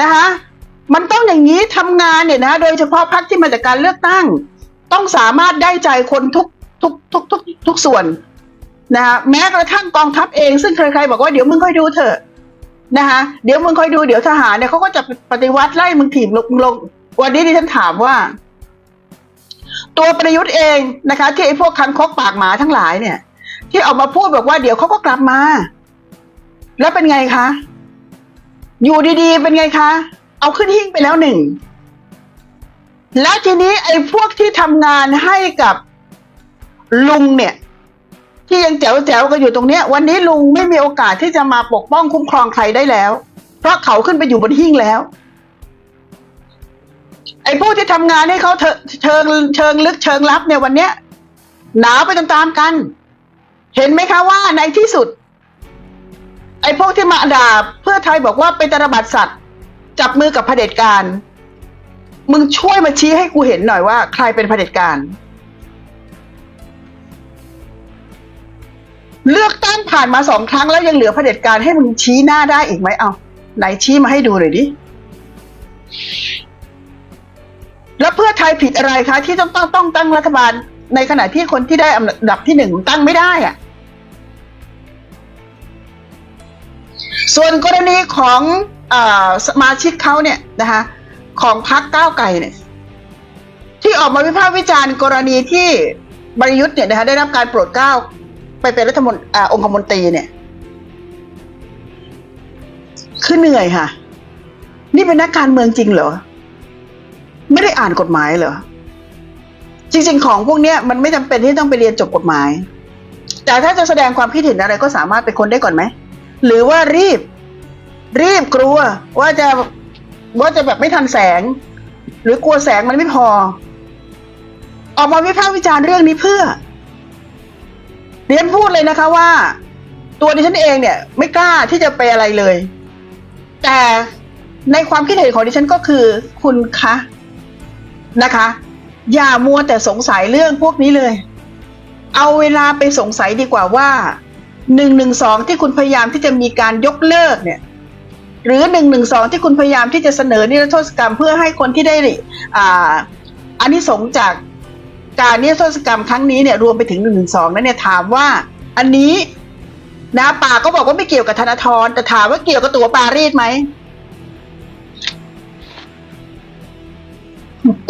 นะคะมันต้องอย่างนี้ทำงานเนี่ยนะโดยเฉพาะพรรคที่มาจากการเลือกตั้ง ต้องสามารถได้ใจคนทุกทุกทุกทุกทุกส่วนนะคะแม้กระทั่งกองทัพเองซึ่งใครๆบอกว่าเดี๋ยวมึงค่อยดูเถอะนะคะเดี๋ยวมึงค่อยดูเดี๋ยวทหารเนี่ยเขาก็จะปฏิวัติไล่มึงถีบลงลงวันนี้ดิฉันถามว่า ตัวประยุทธ์เองนะคะ ที่ไอ้พวกคันคกปากหมาทั้งหลายเนี่ย ที่ออกมาพูดบอกว่าเดี๋ยวเขาก็กลับมา แล้วเป็นไงคะ อยู่ดีๆ เป็นไงคะ เอาขึ้นหิ้งไปแล้วหนึ่ง แล้วทีนี้ไอ้พวกที่ทำงานให้กับลุงเนี่ย ที่ยังแจ๋วแจ๋วกันอยู่ตรงเนี้ย วันนี้ลุงไม่มีโอกาสที่จะมาปกป้องคุ้มครองใครได้แล้ว เพราะเขาขึ้นไปอยู่บนหิ้งแล้ว ไอ้พวกที่ทำงานให้เขาเชิงเชิงลึกเชิงลับเนี่ยวันเนี้ยหนาวไปตามๆกัน เห็นไหมคะว่าในที่สุด ไอ้พวกที่มาด่าเพื่อไทยบอกว่าเป็นตระบัดสัตว์ จับมือกับเผด็จการ มึงช่วยมาชี้ให้กูเห็นหน่อยว่า ใครเป็นเผด็จการ เลือกตั้งผ่านมาสองครั้งแล้วยังเหลือเผด็จการให้มึงชี้หน้าได้อีกไหมเอาไหนชี้มาให้ดูหน่อยดิแล้วเพื่อไทยผิดอะไรคะ ที่ต้องต้องต้องตั้งรัฐบาล ในขณะที่คนที่ได้อันดับที่หนึ่งตั้งไม่ได้อะ ส่วนกรณีของอสมาชิกเขาเนี่ยนะคะของพรรคก้าวไกลเนี่ยที่ออกมาวิพากษ์วิจารณ์กรณีที่บริยุทธ์เนี่ยนะคะได้รับการโปรดเกล้าไปเป็นรัฐมนตรีองคมนตรีเนี่ยคือเหนื่อยค่ะ นี่เป็นนักการเมืองจริงเหรอ ไม่ได้อ่านกฎหมายเหรอ จริง ๆ ของพวกเนี้ยมันไม่จำเป็นที่ต้องไปเรียนจบกฎหมาย แต่ถ้าจะแสดงความคิดเห็นอะไรก็สามารถไปค้นได้ก่อนไหม หรือว่ารีบ รีบกลัว ว่าจะว่าจะแบบไม่ทันแสง หรือกลัวแสงมันไม่พอ ออกมาวิพากษ์วิจารณ์เรื่องนี้เพื่อเรียนพูดเลยนะคะว่า ตัวดิฉันเองเนี่ย ไม่กล้าที่จะไปอะไรเลย แต่ในความคิดเห็นของดิฉันก็คือ คุณคะนะคะ อย่ามัวแต่สงสัยเรื่องพวกนี้เลย เอาเวลาไปสงสัยดีกว่าว่า หนึ่งหนึ่งสองที่คุณพยายามที่จะมีการยกเลิกเนี่ยหรือหนึ่งหนึ่งสองที่คุณพยายามที่จะเสนอนิรโทษกรรมเพื่อให้คนที่ได้อ่าอันนี้สงส์จากการนิรโทษกรรมครั้งนี้เนี่ยรวมไปถึงหนึ่งหนึ่งสองนั้นเนี่ยถามว่าอันนี้นะป่าก็บอกว่าไม่เกี่ยวกับธนาธรแต่ถามว่าเกี่ยวกับตัวปารีสไหม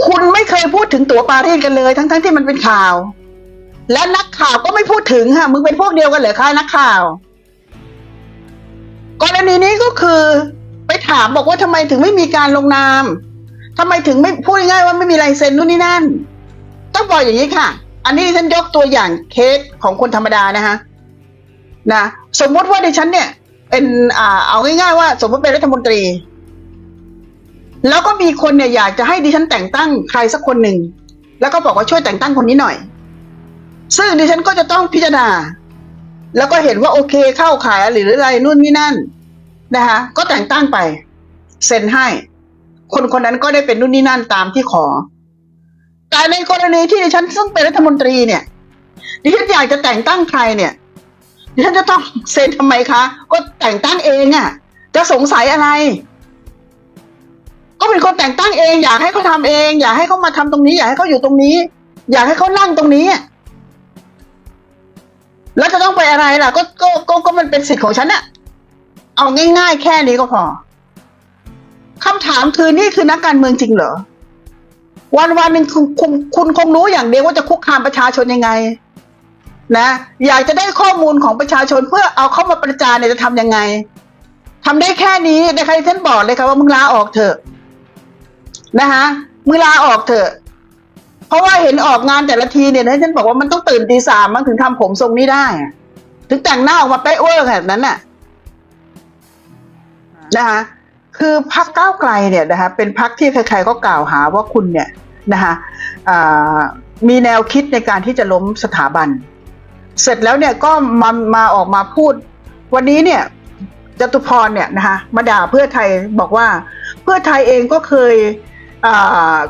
คุณไม่เคยพูดถึงตั๋วปารีสกันเลย ทั้งๆที่มันเป็นข่าว และนักข่าวก็ไม่พูดถึงค่ะมึงเป็นพวกเดียวกันเหรอคะนักข่าว กรณีนี้ก็คือ ไปถามบอกว่าทำไมถึงไม่มีการลงนามทำไมถึงไม่พูดง่ายว่าไม่มีลายเซ็นนู่นนี่นั่น ต้องบอกอย่างนี้ค่ะ อันนี้ฉันยกตัวอย่างเคสของคนธรรมดานะคะนะสมมติว่าดิฉันเนี่ย เป็นอ่าเอาง่ายๆว่า สมมติเป็นรัฐมนตรี แล้วก็มีคนเนี่ยอยากจะให้ดิฉันแต่งตั้งใครสักคนหนึ่งแล้วก็บอกว่าช่วยแต่งตั้งคนนี้หน่อย ซึ่งดิฉันก็จะต้องพิจารณา แล้วก็เห็นว่าโอเคเข้าขายหรืออะไรนู่นนี่นั่นนะคะก็แต่งตั้งไป เซ็นให้ คนคนนั้นก็ได้เป็นนู่นนี่นั่นตามที่ขอ แต่ในกรณีที่ดิฉันซึ่งเป็นรัฐมนตรีเนี่ยดิฉันอยากจะแต่งตั้งใครเนี่ยดิฉันจะต้องเซ็นทำไมคะ ก็แต่งตั้งเองอะ่ะ จะสงสัยอะไร ก็เป็นคนแต่งตั้งเอง อยากให้เขาทำเอง อยากให้เขามาทำตรงนี้ อยากให้เขาอยู่ตรงนี้ อยากให้เขานั่งตรงนี้ แล้วจะต้องไปอะไรล่ะ ก็ก็ก็ก็มันเป็นสิทธิ์ของฉันอะเอาง่ายๆ แค่นี้ก็พอคำถามคือนี่คือนักการเมืองจริงเหรอ วันวันหนึ่งคุณคุณคงรู้อย่างเดียวว่าจะคุกคามประชาชนยังไง นะ อยากจะได้ข้อมูลของประชาชนเพื่อเอาเข้ามาประจานเนี่ยจะทำยังไงทำได้แค่นี้นะคะที่ฉันบอกเลยค่ะว่ามึงลาออกเถอะนะคะมึงลาออกเถอะ เพราะว่าเห็นออกงานแต่ละทีเนี่ยนะฉันบอกว่ามันต้องตื่นตีสามมันถึงทำผมทรงนี้ได้ถึงแต่งหน้าออกมาเป๊ะเวอร์ขนาดนั้นน่ะนะคะคือพักก้าวไกลเนี่ยนะคะเป็นพักที่ใครๆก็กล่าวหาว่าคุณเนี่ยนะคะมีแนวคิดในการที่จะล้มสถาบัน เสร็จแล้วเนี่ยก็มามาออกมาพูด วันนี้เนี่ยจตุพรเนี่ยนะคะมาด่าเพื่อไทยบอกว่า เพื่อไทยเองก็เคย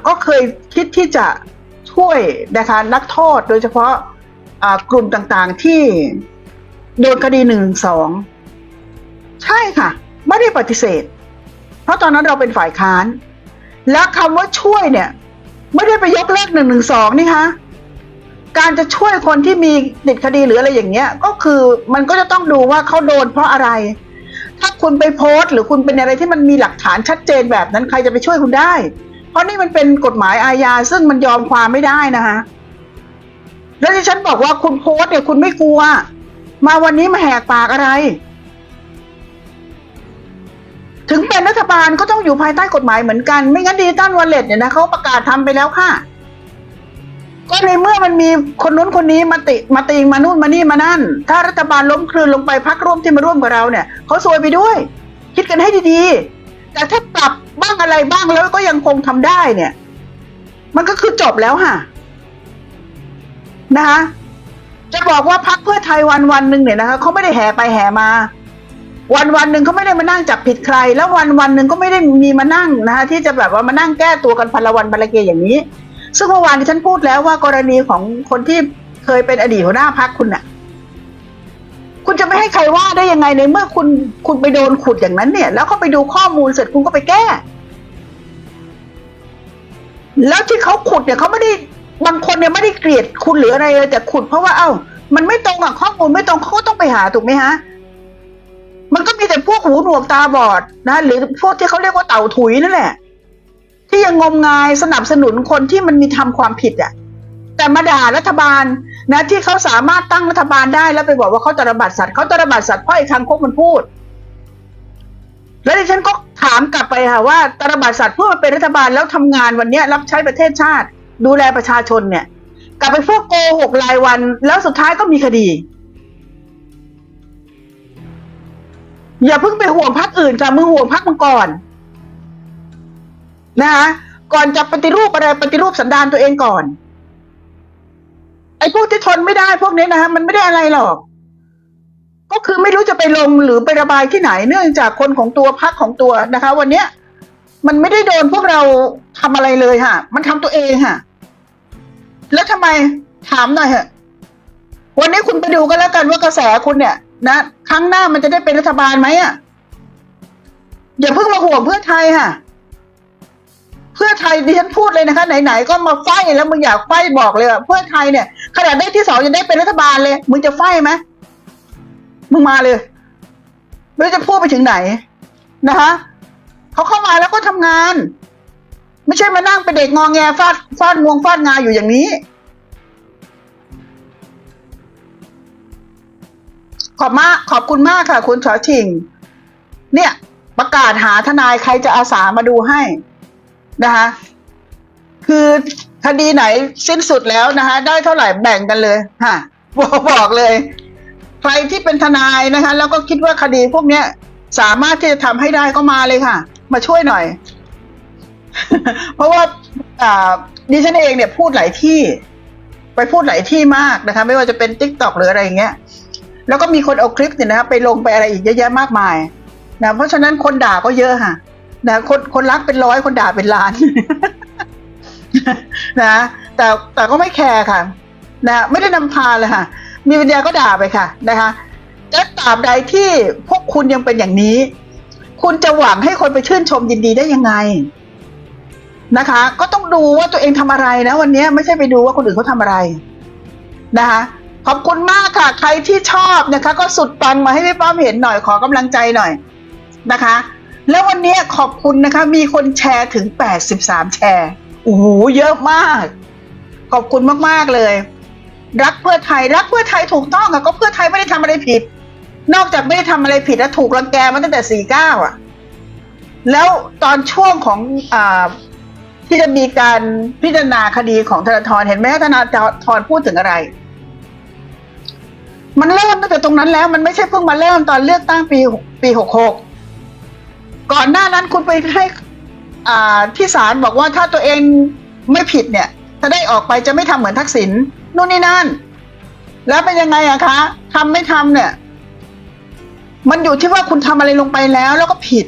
ก็เคยคิดที่จะ ช่วยนะคะนักโทษโดยเฉพาะกลุ่มต่างๆที่โดนคดีหนึ่งสองใช่ค่ะ ไม่ได้ปฏิเสธ เพราะตอนนั้นเราเป็นฝ่ายค้าน และคำว่าช่วยเนี่ย ไม่ได้ไปยกเลิกหนึ่งหนึ่งสองนี่คะการจะช่วยคนที่มีติดคดีหรืออะไรอย่างเงี้ย ก็คือมันก็จะต้องดูว่าเขาโดนเพราะอะไร ถ้าคุณไปโพสต์ หรือคุณเป็นอะไรที่มันมีหลักฐานชัดเจนแบบนั้นใครจะไปช่วยคุณได้ เพราะนี่มันเป็นกฎหมายอาญาซึ่งมันยอมความไม่ได้นะคะ แล้วที่ฉันบอกว่าคุณโพสเนี่ยคุณไม่กลัว มาวันนี้มาแหกปากอะไร ถึงเป็นรัฐบาลก็ต้องอยู่ภายใต้กฎหมายเหมือนกัน ไม่งั้นดิจิตอลวอลเล็ตเนี่ยนะเขาประกาศทำไปแล้วค่ะ ก็ในเมื่อมันมีคนนู้นคนนี้มาติมาติงมานู่นมานี่มานั่น ถ้ารัฐบาลล้มคลืนลงไปพักร่วมที่มาร่วมกับเราเนี่ยเขาซวยไปด้วย คิดกันให้ดีๆ แต่ถ้าปรับ บ้างอะไรบ้างแล้วก็ยังคงทำได้เนี่ย มันก็คือจบแล้วค่ะนะคะจะบอกว่าพักเพื่อไทยวันวันหนึ่งเนี่ยนะคะเขาไม่ได้แห่ไปแห่มา วันวันหนึ่งเขาไม่ได้มานั่งจับผิดใคร แล้ววันวันหนึ่งก็ไม่ได้มีมานั่งนะคะที่จะแบบว่ามานั่งแก้ตัวกันพลวันพันลเกยอย่างนี้ ซึ่งเมื่อวานที่ฉันพูดแล้วว่ากรณีของคนที่เคยเป็นอดีตหัวหน้าพักคุณน่ะ คุณจะไม่ให้ใครว่าได้ยังไงในเมื่อคุณคุณไปโดนขุดอย่างนั้นเนี่ย แล้วก็ไปดูข้อมูลเสร็จคุณก็ไปแก้ แล้วที่เขาขุดเนี่ยเขาไม่ได้บางคนเนี่ยไม่ได้เกลียดคุณหรืออะไรเลยแต่ขุดเพราะว่าเอ้า มันไม่ตรงกับข้อมูลไม่ตรงเขาก็ต้องไปหาถูกไหมฮะมันก็มีแต่พวกหูหนวกตาบอดนะ หรือพวกที่เขาเรียกว่าเต่าถุยนั่นแหละ ที่ยังงมงายสนับสนุนคนที่มันมีทำความผิดอะ่ะ แต่มาด่ารัฐบาลนะ ที่เขาสามารถตั้งรัฐบาลได้แล้วไปบอกว่าเขาตระบัดสัตว์เขาตระบัดสัตว์เพราะไอ้คังคกมันพูด แล้วดิฉันก็ถามกลับไปค่ะว่าตระบัดสัตว์เพื่อมาเป็นรัฐบาลแล้วทำงานวันนี้รับใช้ประเทศชาติ ดูแลประชาชนเนี่ย กลับไปพวกโกหกรายวัน แล้วสุดท้ายก็มีคดี อย่าเพิ่งไปห่วงพักอื่นค่ะมึงห่วงพักมึงก่อนนะคะก่อนจะปฏิรูปอะไรปฏิรูปสันดานตัวเองก่อน ไอ้พวกที่ทนไม่ได้พวกนี้นะคะมันไม่ได้อะไรหรอก ก็คือไม่รู้จะไปลงหรือไประบายที่ไหน เนื่องจากคนของตัวพักของตัวนะคะ วันเนี้ยมันไม่ได้โดนพวกเราทำอะไรเลยค่ะ มันทำตัวเองค่ะ แล้วทำไมถามหน่อยเหอะวันนี้คุณไปดูกันแล้วกันว่ากระแสคุณเนี่ย นะครั้งหน้ามันจะได้เป็นรัฐบาลไหมอะอย่าเพิ่งมาห่วงเพื่อไทยค่ะ เพื่อไทยดิฉันพูดเลยนะคะ ไหนๆก็มาไฟแล้วมึงอยากไฟบอกเลยเพื่อไทยเนี่ยขนาดได้ที่สองยังได้เป็นรัฐบาลเลยมึงจะไฟไหม มึงมาเลย ไม่รู้จะพูดไปถึงไหนนะคะเขาเข้ามาแล้วก็ทำงาน ไม่ใช่มานั่งเป็นเด็กงองแงฟาดฟาดงวงฟาดงาอยู่อย่างนี้ ขอบมากขอบคุณมากค่ะ คุณชอชิง เนี่ย ประกาศหาทนายใครจะอาสามาดูให้นะคะคือคดีไหนสิ้นสุดแล้วนะคะได้เท่าไหร่แบ่งกันเลย ค่ะบอกบอกเลย ใครที่เป็นทนายนะคะ แล้วก็คิดว่าคดีพวกเนี้ย สามารถที่จะทำให้ได้ก็มาเลยค่ะ มาช่วยหน่อย เพราะว่าอ่าดิฉันเองเนี่ยพูดหลายที่ ไปพูดหลายที่มากนะคะ ไม่ว่าจะเป็นติ๊กต็อกหรืออะไรอย่างเงี้ย แล้วก็มีคนเอาคลิปเนี่ยนะคะไปลงไปอะไรอีกเยอะแยะมากมายนะเพราะฉะนั้นคนด่าก็เยอะค่ะนะคนคนรักเป็นร้อยคนด่าเป็นล้านนะแต่แต่ก็ไม่แคร์ค่ะ นะไม่ได้นำพาเลยค่ะ มีปัญญาก็ด่าไปค่ะนะคะและตราบใดที่พวกคุณยังเป็นอย่างนี้ คุณจะหวังให้คนไปชื่นชมยินดีได้ยังไงนะคะ ก็ต้องดูว่าตัวเองทำอะไรนะวันนี้ไม่ใช่ไปดูว่าคนอื่นเขาทำอะไรนะคะขอบคุณมากค่ะ ใครที่ชอบนะคะ ก็สุดปังมาให้พี่ป้อมเห็นหน่อยขอกำลังใจหน่อยนะคะ แล้ววันนี้ขอบคุณนะคะ มีคนแชร์ถึง 83 แชร์โอ้โหเยอะมาก ขอบคุณมาก ๆ เลย รักเพื่อไทยรักเพื่อไทยถูกต้องค่ะก็เพื่อไทยไม่ได้ทำอะไรผิด นอกจากไม่ได้ทำอะไรผิดแล้วถูกรังแกมาตั้งแต่49อะแล้วตอนช่วงของอ่าที่จะมีการพิจารณาคดีของธนาธรเห็นไหมธนาธรพูดถึงอะไร มันเริ่มตั้งแต่ตรงนั้นแล้ว มันไม่ใช่เพิ่งมาเริ่มตอนเลือกตั้งปีปีหกหกก่อนหน้านั้นคุณไปให้อ่าที่ศาลบอกว่าถ้าตัวเองไม่ผิดเนี่ย ถ้าได้ออกไปจะไม่ทำเหมือนทักษิณ นู่นนี่นั่น แล้วเป็นยังไงอะคะทำไม่ทำเนี่ย มันอยู่ที่ว่าคุณทำอะไรลงไปแล้วแล้วก็ผิด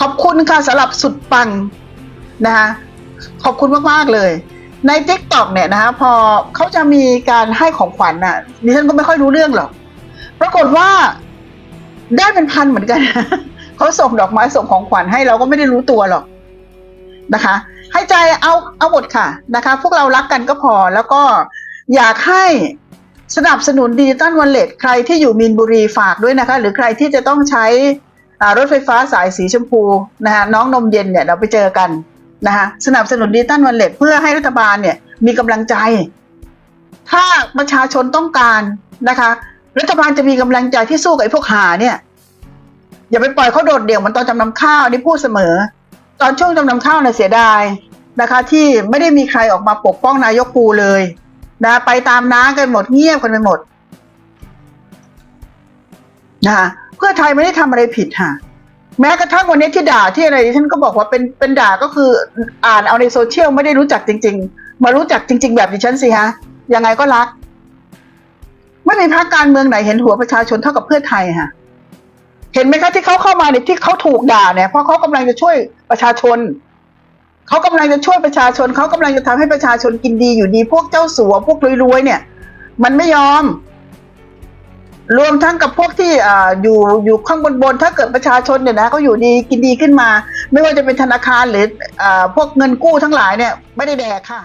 ขอบคุณค่ะสำหรับสุดปังนะคะขอบคุณมากๆเลย ใน t ิ k t o k เนี่ยนะคะพอเขาจะมีการให้ของขวัญน่ะดิฉันก็ไม่ค่อยรู้เรื่องหรอก ปรากฏว่าได้เป็นพันเหมือนกันเขาส่งดอกไม้ส่งของขวัญให้เราก็ไม่ได้รู้ตัวหรอกนะคะ ให้ใจเอาเอาหมดค่ะนะคะ พวกเรารักกันก็พอแล้วก็อยากให้สนับสนุนดิจิตอลวอลเล็ตใครที่อยู่มีนบุรีฝากด้วยนะคะ หรือใครที่จะต้องใช้รถไฟฟ้าสายสีชมพูนะคะน้องนมเย็นเนี่ยเราไปเจอกันนะคะสนับสนุนดิจิตอลวอลเล็ตเพื่อให้รัฐบาลเนี่ยมีกำลังใจ ถ้าประชาชนต้องการนะคะ รัฐบาลจะมีกำลังใจที่สู้กับไอ้พวกหาเนี่ย อย่าไปปล่อยเขาโดดเดี่ยวเหมือนตอนจำนำข้าวนี่พูดเสมอ ตอนช่วงจำนำข้าวเนี่ยเสียดายนะคะ ที่ไม่ได้มีใครออกมาปกป้องนายกปูเลยนะไปตามน้ากันหมดเงียบกันไปหมดนะคะเพื่อไทยไม่ได้ทำอะไรผิดค่ะ แม้กระทั่งวันนี้ที่ด่าที่อะไรฉันก็บอกว่าเป็นเป็นด่าก็คืออ่านเอาในโซเชียลไม่ได้รู้จักจริง ๆ มารู้จักจริง ๆ แบบดิฉันสิฮะยังไงก็รัก ไม่มีพรรคการเมืองไหนเห็นหัวประชาชนเท่ากับเพื่อไทยค่ะ เห็นไหมคะที่เขาเข้ามาเนี่ยที่เขาถูกด่าเนี่ยเพราะเขากำลังจะช่วยประชาชนเขากำลังจะช่วยประชาชนเขากำลังจะทำให้ประชาชนกินดีอยู่ดี พวกเจ้าสัวพวกรวยๆเนี่ย มันไม่ยอม รวมทั้งกับพวกที่ออยู่อยู่ข้างบนบนๆถ้าเกิดประชาชนเนี่ยนะเขาอยู่ดีกินดีขึ้นมา ไม่ว่าจะเป็นธนาคารหรืออพวกเงินกู้ทั้งหลายเนี่ย ไม่ได้แดกค่ะ